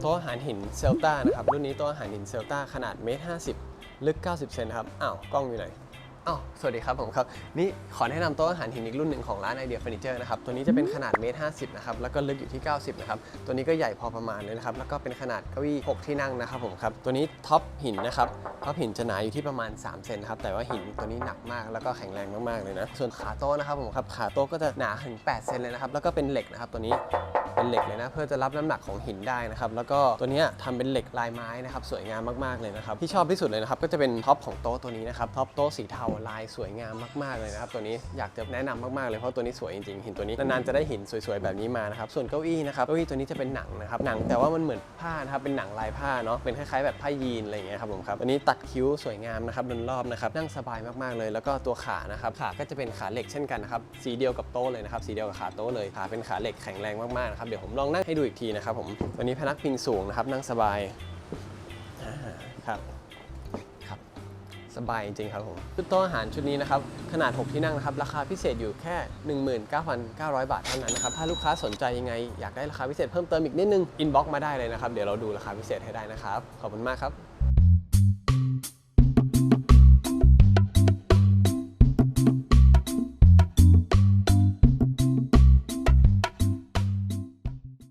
โต๊ะอาหารหินเซลตานะครับรุ่นนี้โต๊ะอาหารหินเซลตาขนาดเมตรห้าสิบลึก 90 เซนครับ อ้าว กล้องอยู่ไหน อ้าวสวัสดีครับผมครับ นี่ขอแนะนำโต๊ะอาหารหินอีกรุ่นหนึ่งของร้านไอเดียเฟอร์นิเจอร์นะครับ ตัวนี้จะเป็นขนาดเมตรห้าสิบนะครับ แล้วก็ลึกอยู่ที่ 90 นะครับ ตัวนี้ก็ใหญ่พอประมาณเลยนะครับ แล้วก็เป็นขนาดเก้าอี้ 6 ที่นั่งนะครับผมครับ ตัวนี้ท็อปหินนะครับ ท็อปหินจะหนาอยู่ที่ประมาณ 3 เซนครับ แต่ว่าหินตัวนี้หนักมาก แล้วก็แข็งแรงมากๆเลยนะ ส่วนขาโต๊ะนะครับผมครับ ขาโต๊ะก็จะหนาถึง 8 เซนเลยนะครับ แล้วก็เป็นเหล็กนะครับ ตัวนี้เป็นเหล็กเลยนะ เพื่อจะรับน้ำหนักของหินได้นะครับ แล้วก็ตัวนี้ยทำเป็นเหล็กลายไม้นะครับ สวยงามมากๆเลยนะครับ ที่ชอบที่สุดเลยนะครับ ก็จะเป็นท็อปของโต๊ะตัวนี้นะครับ ท็อปโต๊ะสีเทาลายสวยงามมากๆเลยนะครับตัวนี้อยากจะแนะนำมากๆเลยเพราะตัวนี้สวยจริงๆหินตัวนี้นานๆจะได้หินสวยๆแบบนี้มานะครับส่วนเก้าอี้นะครับเก้าอี้ตัวนี้จะเป็นหนังนะครับหนังแต่ว่ามันเหมือนผ้านะครับเป็นหนังลายผ้าเนาะเป็นคล้ายๆแบบผ้ายีนอะไรอย่างเงี้ยครับผมครับตัวนี้ตัดคิ้วสวยงามนะครับรอบๆนะครับนั่งสบายมากๆเลย แล้วก็ตัวขานะครับขาก็จะเป็นขาเหล็กเช่นกันนะครับสีเดียวกับโต๊ะเลยนะครับสีเดียวกับขาโต๊ะเลยขาเป็นขาเหล็กแข็งแรงมากๆนะครับเดี๋ยวผมลองนั่งให้ดูอีกทีนะครับผมตัวนี้พนักพิงสูงนะครับนั่งสบายครับ สบายจริงครับผมชุดโต๊ะอาหารชุดนี้นะครับ ขนาด 6 ที่นั่งนะครับ ราคาพิเศษอยู่แค่ 19,900 บาทเท่านั้นนะครับ ถ้าลูกค้าสนใจยังไง อยากได้ราคาพิเศษเพิ่มเติมอีกนิดนึงอินบ็อกมาได้เลยนะครับ เดี๋ยวเราดูราคาพิเศษให้ได้นะครับ ขอบคุณมากครับ